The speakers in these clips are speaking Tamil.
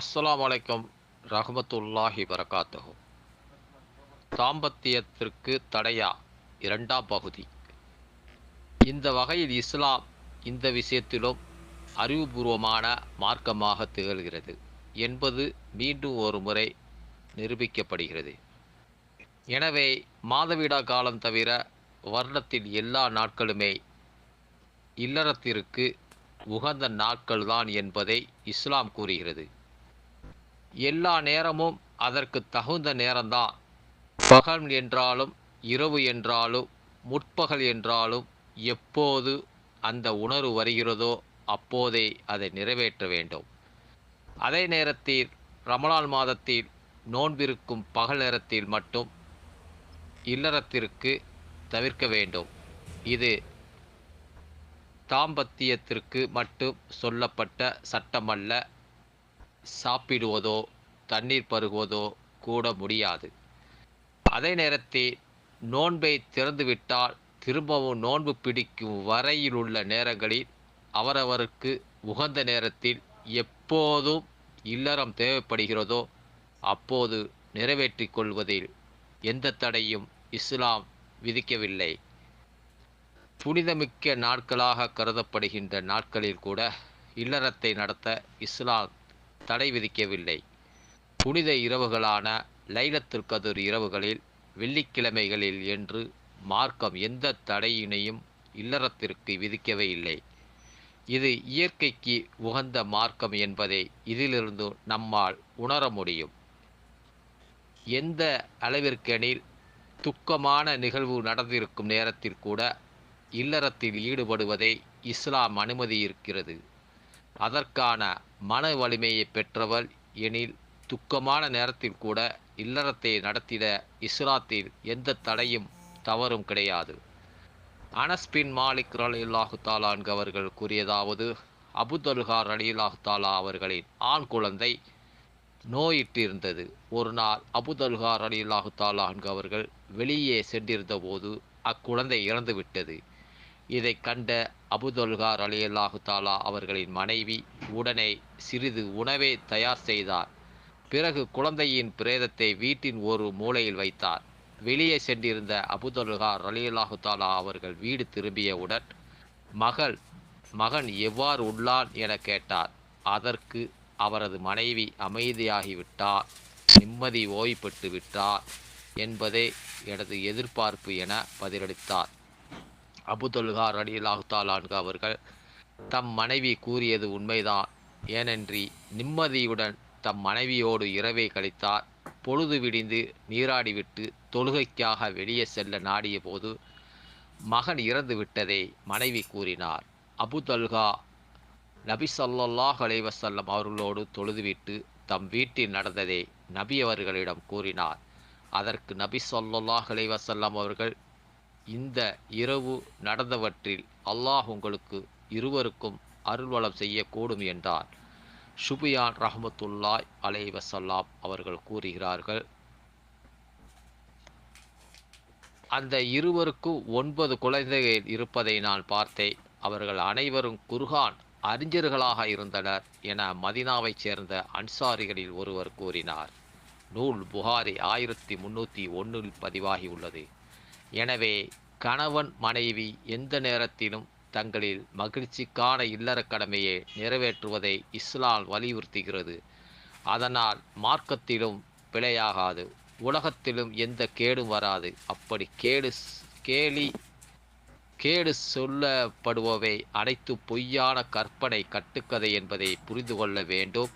அஸ்லாம் வலைக்கம் ரஹமத்துல்லாஹி வரகாத்துஹு தாம்பத்தியத்திற்கு தடையா இரண்டாம் பகுதி. இந்த வகையில் இஸ்லாம் இந்த விஷயத்திலும் அறிவுபூர்வமான மார்க்கமாக திகழ்கிறது என்பது மீண்டும் ஒரு முறை நிரூபிக்கப்படுகிறது. எனவே மாதவிடா காலம் தவிர வருடத்தில் எல்லா நாட்களுமே இல்லறத்திற்கு உகந்த நாட்கள்தான் என்பதை இஸ்லாம் கூறுகிறது. எல்லா நேரமும் அதற்கு தகுந்த நேரம்தான். பகல் என்றாலும் இரவு என்றாலும் முற்பகல் என்றாலும் எப்போது அந்த உணர்வு வருகிறதோ அப்போதே அதை நிறைவேற்ற வேண்டும். அதே நேரத்தில் ரமலான் மாதத்தில் நோன்பிருக்கும் பகல் நேரத்தில் மட்டும் இல்லறத்திற்கு தவிர்க்க வேண்டும். இது தாம்பத்தியத்திற்கு மட்டும் சொல்லப்பட்ட சட்டமல்ல. சாப்பிடுவதோ தண்ணீர் பருகுவதோ கூட முடியாது. அதே நேரத்தில் நோன்பை திறந்துவிட்டால் திரும்பவும் நோன்பு பிடிக்கும் வரையில் உள்ள நேரங்களில் அவரவருக்கு உகந்த நேரத்தில் எப்போதும் இல்லறம் தேவைப்படுகிறதோ அப்போது நிறைவேற்றிக் கொள்வதில் எந்த தடையும் இஸ்லாம் விதிக்கவில்லை. புனிதமிக்க நாட்களாக கருதப்படுகின்ற நாட்களில் கூட இல்லறத்தை நடத்த இஸ்லாம் தடை விதிக்கவில்லை. புனித இரவுகளான லைலத்துல் கதிர் இரவுகளில் வெள்ளிக்கிழமைகளில் என்று மார்க்கம் எந்த தடையினையும் இல்லறத்திற்கு விதிக்கவே இல்லை. இது இயற்கைக்கு உகந்த மார்க்கம் என்பதை இதிலிருந்து நம்மால் உணர முடியும். எந்த அளவிற்கெனில் துக்கமான நிகழ்வு நடந்திருக்கும் நேரத்தில் கூட இல்லறத்தில் ஈடுபடுவதை இஸ்லாம் அனுமதி இருக்கிறது அதற்கான மன வலிமையை பெற்றவள் எனில் துக்கமான நேரத்தில் கூட இல்லறத்தை நடத்திட இஸ்லாத்தில் எந்த தடையும் தவறும் கிடையாது. அனஸ்பின் மாலிக் ரலில்லாஹு தாலான்கு அவர்கள் கூறியதாவது அபுதல்கார் ரலில்லாஹு தாலா அவர்களின் ஆண் குழந்தை நோயிட்டிருந்தது. ஒரு நாள் அபுதல்கார் ரலில்லாஹு தாலான்கு அவர்கள் வெளியே சென்றிருந்த போது அக்குழந்தை இறந்துவிட்டது. இதை கண்ட அபுதொல்கார் அலியல்லாஹு தாலா அவர்களின் மனைவி உடனே சிறிது உணவை தயார் செய்தார். பிறகு குழந்தையின் பிரேதத்தை வீட்டின் ஒரு மூலையில் வைத்தார். வெளியே சென்றிருந்த அபுதொல்கார் அலியல்லாஹு தாலா அவர்கள் வீடு திரும்பியவுடன் மகள் மகன் எவ்வாறு உள்ளான்? என கேட்டார். அதற்கு அவரது மனைவி அமைதியாகிவிட்டார் நிம்மதி ஓய்வு பெற்று விட்டார் என்பதே எனது எதிர்பார்ப்பு என பதிலளித்தார். அபுதொல்கார் அலிலாஹு தாலான்கு அவர்கள் தம் மனைவி கூறியது உண்மைதான். ஏனென்றி நிம்மதியுடன் தம் மனைவியோடு இரவை கழித்தார். பொழுது விடிந்து நீராடிவிட்டு தொழுகைக்காக வெளியே செல்ல நாடிய போது மகன் இறந்து விட்டதை மனைவி கூறினார். அபுதல்கா நபி சொல்லாஹ் அலைவசல்லம் அவர்களோடு தொழுதுவிட்டு தம் வீட்டில் நடந்ததை நபி அவர்களிடம் கூறினார். அதற்கு நபி சொல்லாஹ் அலைவசல்லம் அவர்கள் இந்த இரவு நடந்தவற்றில் அல்லாஹ் உங்களுக்கு இருவருக்கும் அருள்வளம் செய்யக்கூடும் என்றார். ஷுபியான் ரஹமத்துல்லாய் அலை வசல்லாம் அவர்கள் கூறுகிறார்கள். அந்த இருவருக்கு ஒன்பது குழந்தைகள் இருப்பதை நான் பார்த்தேன். அவர்கள் அனைவரும் குர்ஹான் அறிஞர்களாக இருந்தனர் என மதினாவைச் சேர்ந்த அன்சாரிகளில் ஒருவர் கூறினார். நூல் புகாரி ஆயிரத்தி முன்னூற்றி ஒன்றில் பதிவாகி உள்ளது. எனவே கணவன் மனைவி எந்த நேரத்திலும் தங்களில் மகிழ்ச்சிக்கான இல்லற கடமையை நிறைவேற்றுவதை இஸ்லாம் வலியுறுத்துகிறது. அதனால் மார்க்கத்திலும் பிழையாகாது உலகத்திலும் எந்த கேடும் வராது. அப்படி கேடு கேலி கேடு சொல்லப்படுபவை அனைத்து பொய்யான கற்பனை கட்டுக்கதை என்பதை புரிந்து கொள்ள வேண்டும்.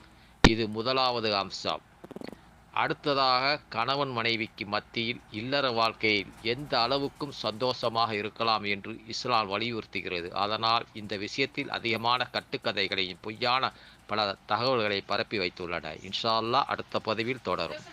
இது முதலாவது அம்சம். அடுத்ததாக கணவன் மனைவிக்கு மத்தியில் இல்லற வாழ்க்கையில் எந்த அளவுக்கும் சந்தோஷமாக இருக்கலாம் என்று இஸ்லாம் வலியுறுத்துகிறது. அதனால் இந்த விஷயத்தில் அதிகமான கட்டுக்கதைகளையும் பொய்யான பல தகவல்களை பரப்பி வைத்துள்ளன. இன்ஷா அல்லா அடுத்த பதிவில் தொடரும்.